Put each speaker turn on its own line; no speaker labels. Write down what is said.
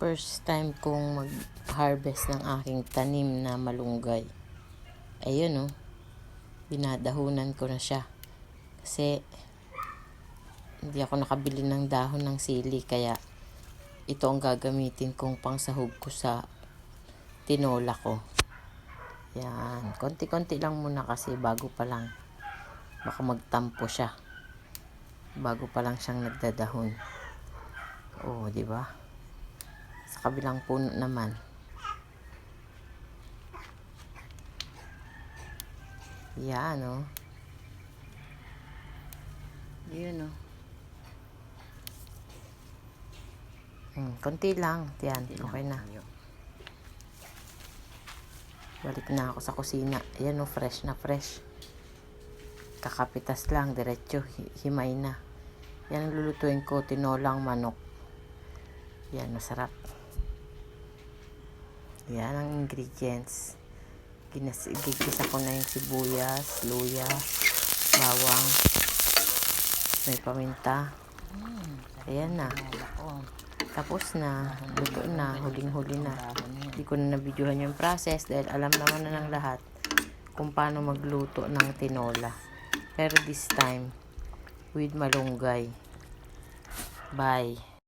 first time kong mag-harvest ng aking tanim na malunggay. Ayun oh, binadahunan ko na siya. Kasi, hindi ako nakabili ng dahon ng sili, kaya ito ang gagamitin kong pangsahog ko sa tinola ko. Yan, konti-konti lang muna kasi bago pa lang. Baka magtampo siya. Bago pa lang siyang nagdadahon. Oo, di ba? Sa kabilang puno naman. Yan, oh. Yun, oh. Hmm, konti lang. Yan, okay na. Balik na ako sa kusina. Ayan, oh, fresh na fresh. Kakapitas lang, diretso, hi- himay na. Yan ang lulutuin ko, tinolang manok. Yan, masarap. Yan ang ingredients. Ginas gigisa ko na yung sibuyas, luya, bawang, may paminta. Ayan na. Tapos na. Luto na. Huling-huli na. Hindi ko na nabidyohan yung process dahil alam naman na ng lahat kung paano magluto ng tinola. Pero this time, with malunggay. Bye.